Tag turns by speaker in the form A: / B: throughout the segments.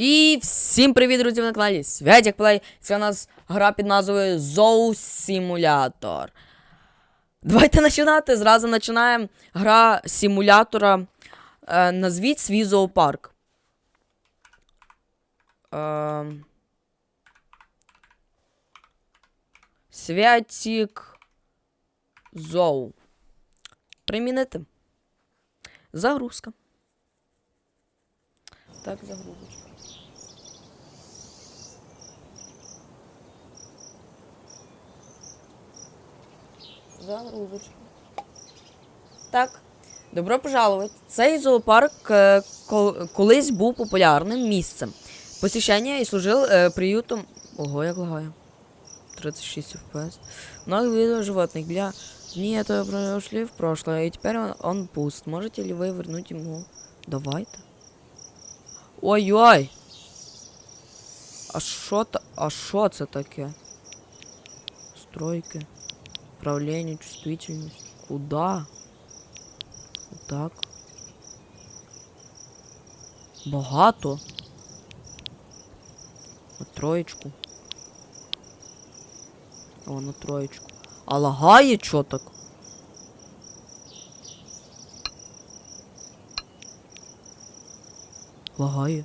A: І всім привіт, друзі, на каналі Святік Плей. Це у нас гра під назвою Zoo Simulator. Давайте починати. Зразу починаємо. Гра симулятора. Е, назвіть свій зоопарк. Е, Святік Зоу. Примінити. Загрузка. Так, загрузочка. Загрузочка. Так. Добро пожаловать. Цей зоопарк е, кол- колись був популярним місцем. Посещення і служив е, приютом. Ого, як лагає. 36 FPS. Много видов животных. Для дни этого прошли в прошлое, и теперь он, он пуст. Можете ли вы вернуть ему? Давайте. Ой-ой! А що та. А що це таке? Стройки. Управління, чувствительність. Куда? Так. Багато. На троєчку. О, на троєчку. А лагає чо так? Лагає.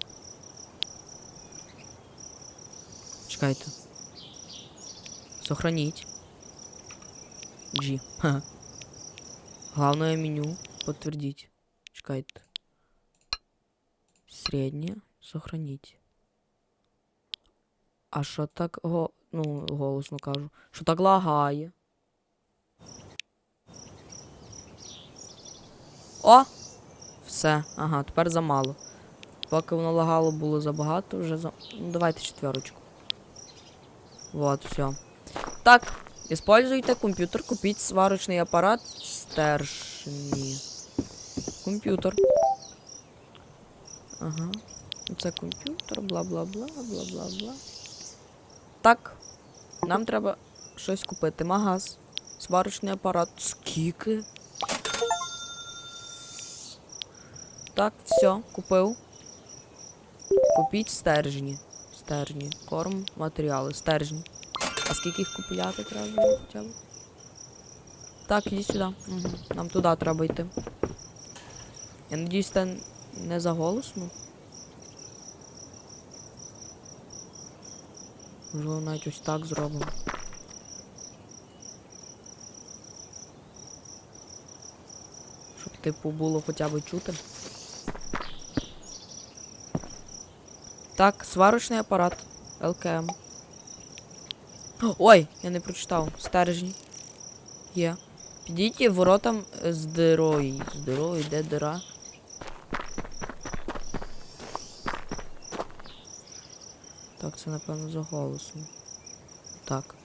A: Чекайте. Сохранить. G. Ха. Главное меню. Подтвердить. Чекайте. Среднее. Сохранить. А що так го... ну, голосно кажу. Що так лагає? О! Все. Ага, тепер замало. Поки воно лагало було забагато, вже за. Ну, давайте четверочку. Вот, все. Так, используйте комп'ютер, купіть сварочний апарат стержні. Комп'ютер. Ага. Це комп'ютер, бла-бла-бла, бла-бла-бла. Так. Нам треба щось купити. Магаз. Сварочний апарат. Скільки? Так, все, купив. Купіть стержні. Стержні. Корм, матеріали. Стержні. А скільки їх купляти треба було хоча б? Так, іди сюди. Угу. Нам туди треба йти. Я надіюсь, це не заголосно. Можливо, навіть ось так зробимо. Щоб, типу, було хоча б чути. Так, сварочний апарат. ЛКМ. Ой, я не прочитав. Стержні. Є. Підійдіть воротам з дирою. З дирою, де дира? Так, це напевно заголосно. Так.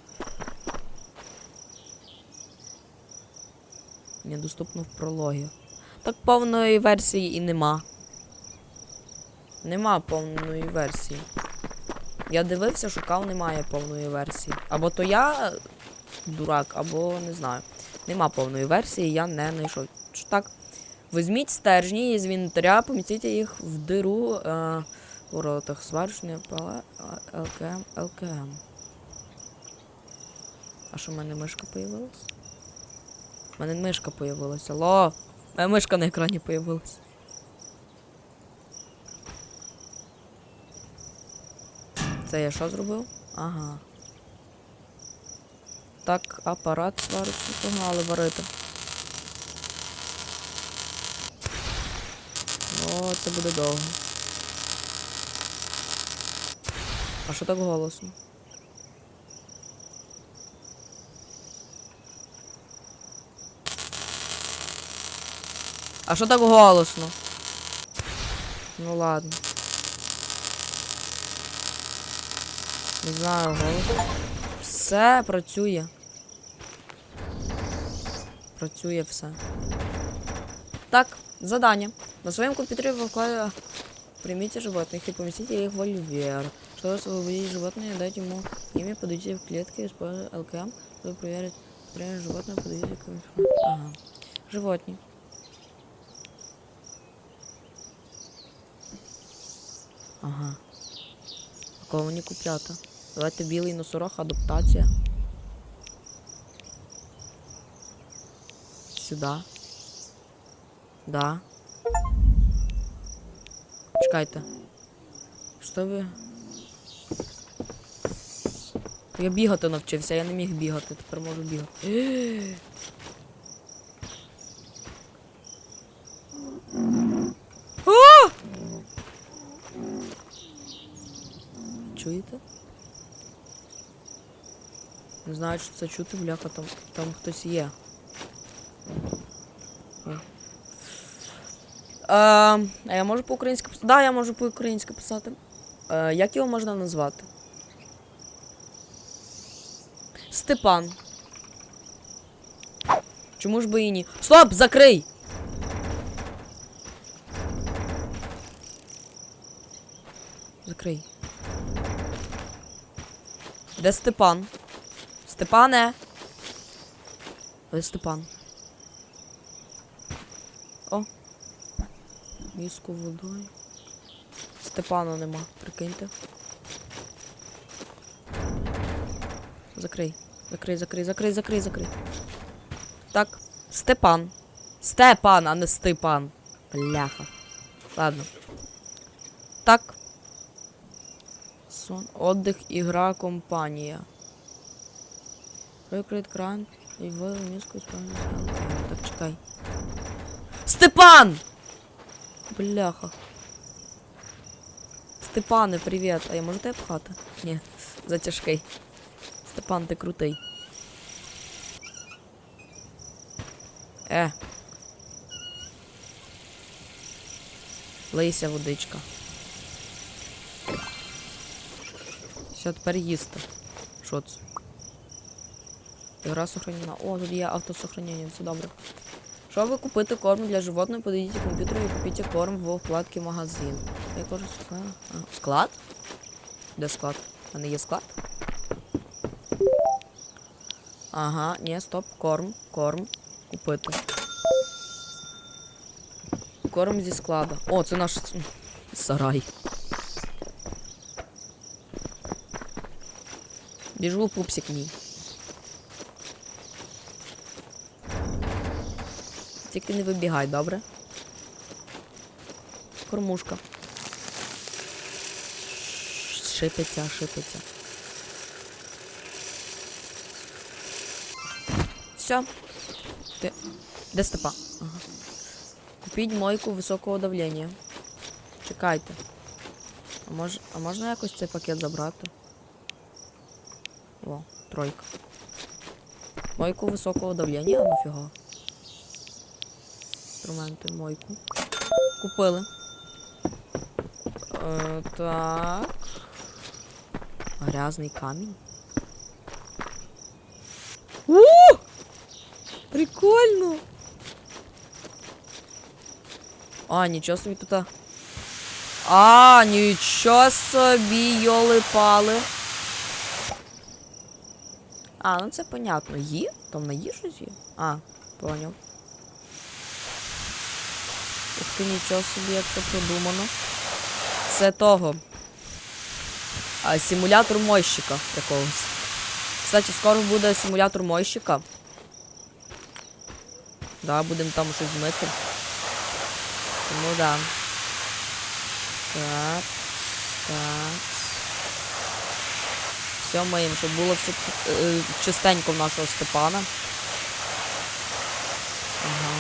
A: Недоступно в прологі. Так повної версії і нема. Нема повної версії. Я дивився, шукав, немає повної версії. Або то я дурак, або не знаю. Нема повної версії, я не знайшов. Так, візьміть стержні з інвентаря, помістіть їх в диру е, в воротах. Сварочне пала ЛКМ, ЛКМ. А що в мене мишка появилась? У мене мишка появилася. У мене мишка на екрані появилась. Це я що зробив? Ага. Так, апарат сварочний погнали варити. О, це буде довго. А що так голосно? А що так голосно? Ну ладно. Не знаю, голос. Все працює. Працює все. Так, задание. На своем компьютере вы вкладываете... Примите животных и поместите их в вольвер. Чтобы освободить животное, дать ему имя, подойдите в клетке, используя ЛКМ, чтобы проверить строение животное, подойдите к... Ага. Животные. Ага. Кого мені купляти? Давайте білий носорог, адаптація. Сюда. Да. Чекайте. Що ви? Я бігати навчився, я не міг бігати, тепер можу бігати. А! Чуєте? Не знаю, що це чути, бляха, там, там хтось є. Е, а я можу по-українськи писати? Да, я можу по-українськи писати. Е, як його можна назвати? Степан. Чому ж би і ні? Стоп! Закрий! Закрий. Де Степан? Степане! Де Степан? О! Міску водою. Степана нема, прикиньте. Закрий. Закрий, закрий, закрий, закрий, закрий. Так. Степан. Степан, а не Степан. Бляха. Ладно. Так. Сон. Отдых, игра, компанія. Прикрит кран і вивели мізку справді. Так, чекай. Степан! Бляха. Степане, привіт. А я можу тебе пхати? Ні, затяжкий. Степан, ти крутий. Е. Лийся водичка. Все, тепер їсти. Що це? Ігра сохранена. О, тут є автосохранення, все добре. Щоб купити корм для животного, подойдіть к комп'ютеру і купіть корм в вкладці магазин. Я кажу. А, склад? Де склад? У мене є склад? Ага, ні, стоп, корм, корм. Купити. Корм зі складу. О, це наш сарай. Біжу пупсик мій. Тільки не вибігай, добре? Кормушка. Шипиться, шипиться. Все. Ти... Де степа? Ага. Купіть мойку високого давлення. Чекайте. А, мож... а можна якось цей пакет забрати? О, тройка. Мойку високого давлення, а нафіга. Інструменти, мойку. Купили. Е, так. Грязний камінь. У! Прикольно! А, нічого собі тут. а. Нічого собі, йоли-пали. А, ну це понятно. Є? Там на їжу є? А, поняв. Ух ти, нічого собі, як це продумано. Це того. А, симулятор мойщика якогось. Кстати, скоро буде симулятор мойщика. Да, будемо там щось мити. Тому да. Так. Так. Все миємо, щоб було все е, чистенько в нашого Степана. Ага.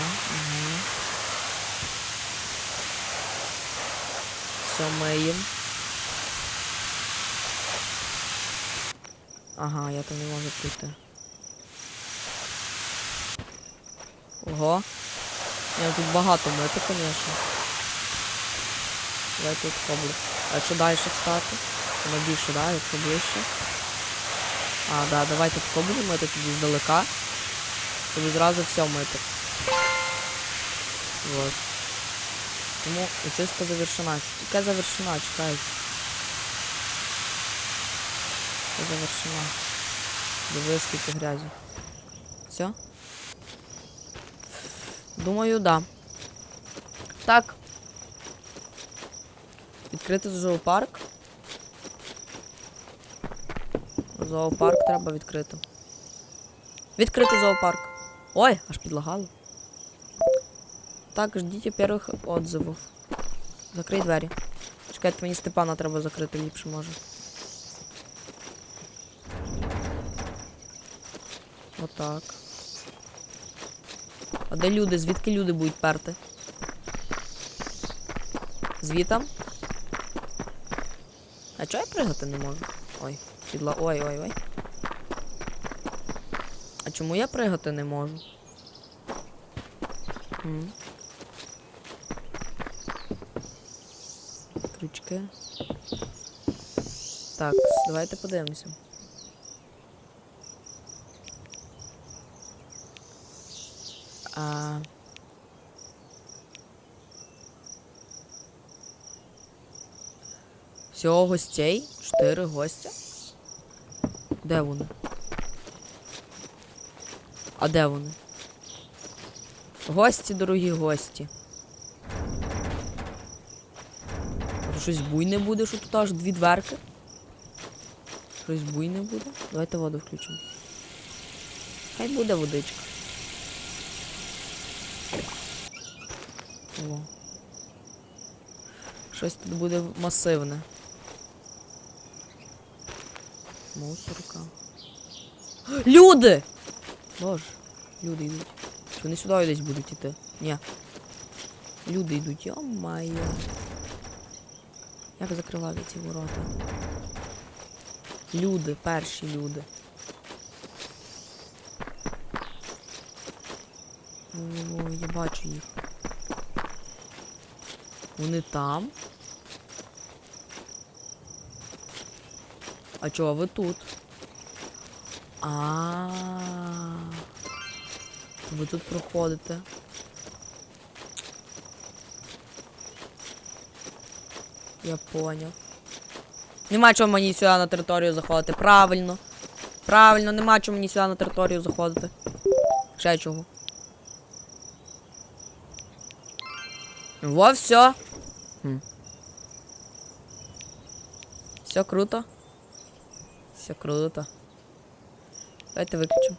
A: Миємо. Ага, я там не можу прийти. Ого. Я тут багато мити, звісно. Давай тут поближче. А якщо далі встати? Воно більше, да, якщо ближче. А, да, давайте тако будемо мити тоді здалека. Щоб зразу все мити. Вот. Тому очистка завершена. Яка завершена, чекай. Це завершена. Диви, скільки грязі. Все? Думаю, да. Так. Відкрити зоопарк. Зоопарк треба відкрити. Відкрити зоопарк. Ой, аж підлагало. Так, ждіть перших отзивів. Закрий двері. Чекайте, мені Степана треба закрити ліпше може. Отак. А де люди? Звідки люди будуть перти? Звітам? А чого я пригати не можу? Ой, підла. Ой, ой, ой. А чому я пригати не можу? М. Крючки. Так, давайте подивимося. А... Всього гостей? Чотири гостя? Де вони? А де вони? Гості, дорогі гості. Може, Щось буйне буде, що тут аж дві дверки. Щось буйне буде. Давайте воду включимо. Хай буде водичка. О. Щось тут буде масивне. Мусорка. Люди! Боже, люди йдуть. Вони сюди десь будуть іти? Ні. Люди йдуть, йо-майо. Як закривати ці ворота? Люди, перші люди. О, я бачу їх. Вони там. А чого ви тут? А. Ви тут проходите. Я поняв. Нема чого мені сюди на територію заходити. Правильно. Правильно, нема чого мені сюди на територію заходити. Ще чого. Во, все. Хм. Все круто. Все круто. Давайте выключим.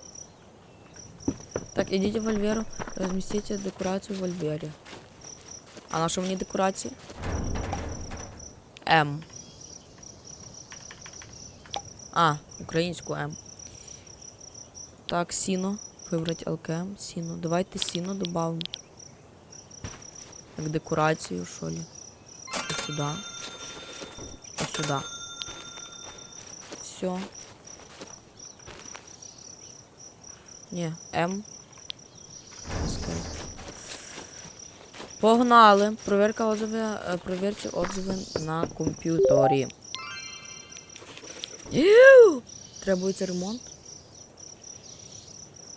A: Так, идите в Альверу, разместите декорацию в Альвере. А на що мені декорації? М. А, українську М. Так, сіно. Вибрать ЛКМ, сіно. Давайте сіно добавимо. Як декорацію, що ли. І сюди. І сюди. Все. Ні, М. Погнали. Провірка отзиви, е, провірте отзиви на комп'ютері. Требується ремонт.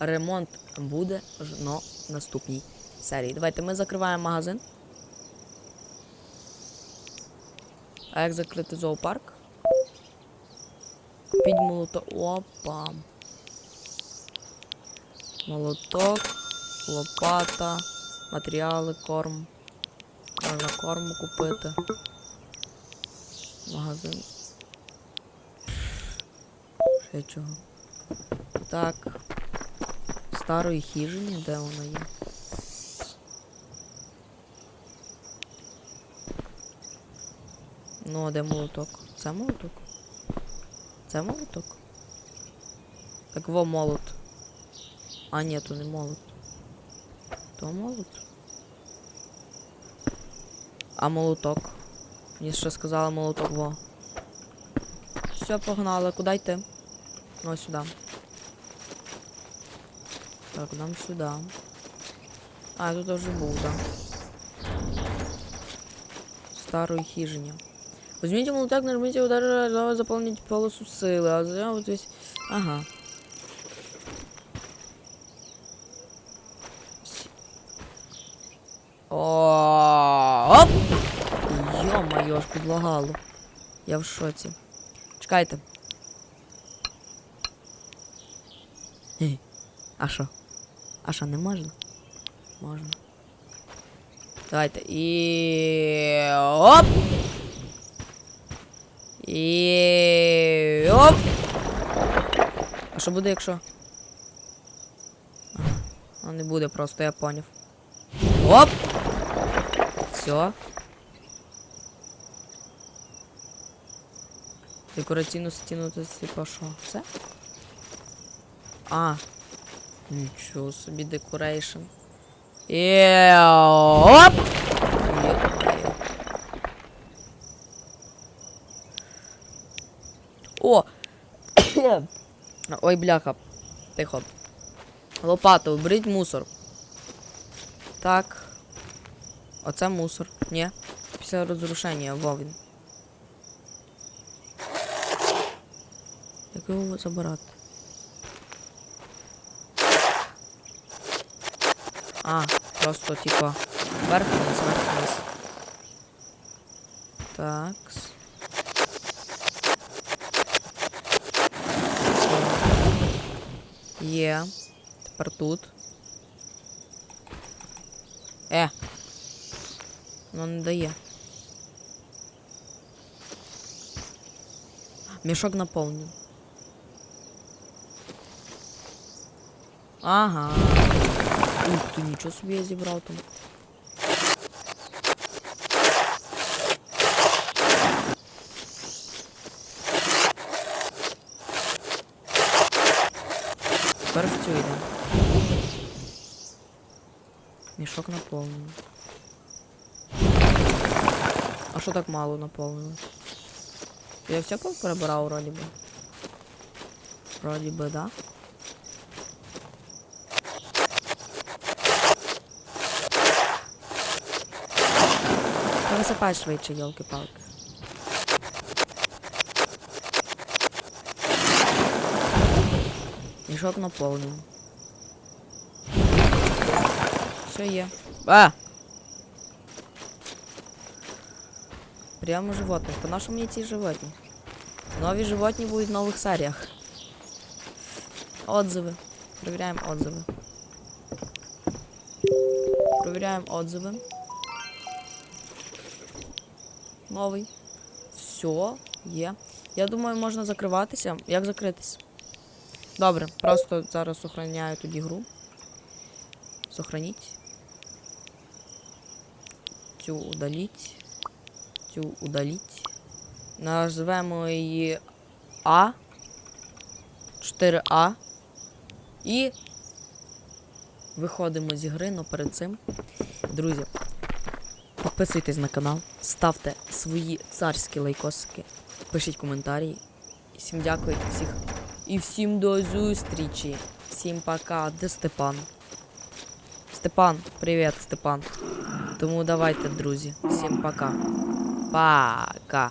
A: Ремонт буде на наступній серії. Давайте ми закриваємо магазин. А як закрити зоопарк? Купіть молоток. Опа. Молоток, лопата, матеріали, корм. Можна корму купити. Магазин. Ще чого. Так. Старої хижині, де вона є? Ну, а де молоток? Це молоток? Це молоток? Так во молот. А, ні, то не молот. То молот. А молоток. Мені ще сказали молоток во. Все, погнали, куди йти? Ну, сюди. Так, нам сюди. А, тут вже був, да. Старої хижині. Возьмите молоток, нажмите удар, заполнить полосу силы. А затем вот здесь... Ага. С- О, Оп! Підлагало. Я в шоці. Чекайте. Хе. А що? А що, не можна? Можна. Давайте. І... Оп! І... Оп! що буде, якщо. А не буде просто, я поняв. Оп! Все. Декораційну стіну це типа що? Це? А. Нічого собі декорейшн. Є. Оп! О! Ой, бляха. Тихо. Лопату, уберіть мусор. Так. Оце мусор. Ні. Після розрушення, во він. його забирати? А, просто типа вверх вниз, вверх вниз. Такс. Є. Тепер тут. Е. Воно не дає. Мішок наповнен. Ага. Ух ти, нічого собі я зібрав там. Тепер в цю йде. А що так мало наповнилось? Я все перебирав вроді би. Вроді би, да? Висипай швидше, йолки-палки. Мішок наповнений. Все є. А! Прямо животних. По нашому мені ці животні. Нові животні будуть в нових серіях. Отзиви. Провіряємо отзиви. Провіряємо отзиви. Новий. Все, є. Я думаю, можна закриватися. Як закритись? Добре, просто зараз сохраняю тоді гру. Сохраніть. Цю удаліть. Цю удаліть. Назвемо її А. 4А. І виходимо з ігри, але перед цим. Друзі, підписуйтесь на канал, ставте свої царські лайкосики, пишіть коментарі. Всім дякую всіх. І всім до зустрічі. Всім пока. Де Степан? Степан, привіт, Степан. Тому давайте, друзі. Всім пока. Пока.